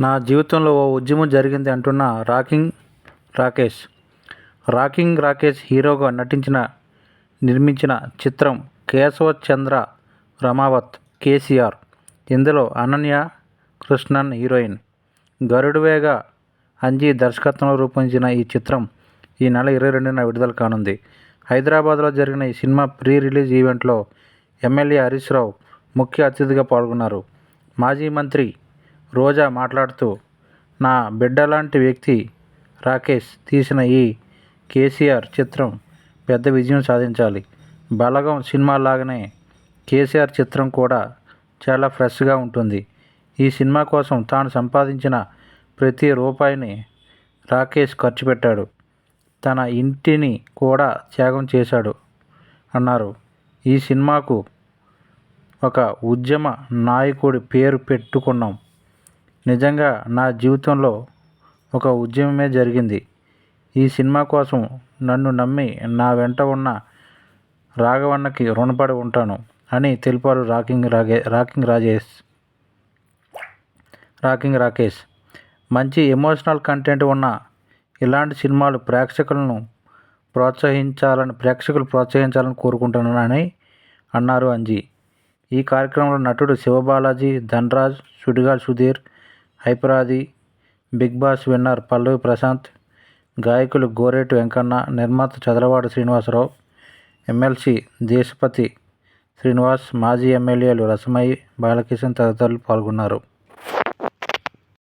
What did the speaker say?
నా జీవితంలో ఓ ఉద్యమం జరిగింది అంటున్న రాకింగ్ రాకేష్. రాకింగ్ రాకేష్ హీరోగా నటించిన నిర్మించిన చిత్రం కేశవ చంద్ర రమావత్ కేసీఆర్. ఇందులో అనన్య కృష్ణన్ హీరోయిన్. గరుడువేగ అంజీ దర్శకత్వంలో రూపొందించిన ఈ చిత్రం ఈ నెల ఇరవై రెండున విడుదల కానుంది. హైదరాబాద్లో జరిగిన ఈ సినిమా ప్రీ రిలీజ్ ఈవెంట్లో ఎమ్మెల్యే హరీష్ రావు ముఖ్య అతిథిగా పాల్గొన్నారు. మాజీ మంత్రి రోజా మాట్లాడుతూ నా బిడ్డలాంటి వ్యక్తి రాకేష్ తీసిన ఈ కేసీఆర్ చిత్రం పెద్ద విజయం సాధించాలి. బలగం సినిమా లాగానే కేసీఆర్ చిత్రం కూడా చాలా ఫ్రెష్గా ఉంటుంది. ఈ సినిమా కోసం తాను సంపాదించిన ప్రతి రూపాయిని రాకేష్ ఖర్చు పెట్టాడు. తన ఇంటిని కూడా త్యాగం చేశాడు అన్నారు. ఈ సినిమాకు ఒక ఉద్యమ నాయకుడి పేరు పెట్టుకున్నాం. నిజంగా నా జీవితంలో ఒక ఉద్యమమే జరిగింది. ఈ సినిమా కోసం నన్ను నమ్మి నా వెంట ఉన్న రాఘవన్నకి రుణపడి ఉంటాను అని తెలిపారు రాకింగ్ రాగే రాకింగ్ రాజేష్. రాకింగ్ రాకేష్. మంచి ఎమోషనల్ కంటెంట్ ఉన్న ఇలాంటి సినిమాలు ప్రేక్షకులను ప్రోత్సహించాలని ప్రేక్షకులు ప్రోత్సహించాలని కోరుకుంటున్నానని అన్నారు అంజీ. ఈ కార్యక్రమంలో నటుడు శివబాలాజీ ధనరాజ్ సుడిగాల్ సుధీర్ హైపరాది Bigg Boss winner Pallavi Prashanth గాయకులు గోరేటి వెంకన్న నిర్మాత చదలవాడ శ్రీనివాసరావు ఎమ్మెల్సీ దేశపతి శ్రీనివాస్ మాజీ ఎమ్మెల్యేలు రసమయి బాలకిషన్ తదితరులు పాల్గొన్నారు.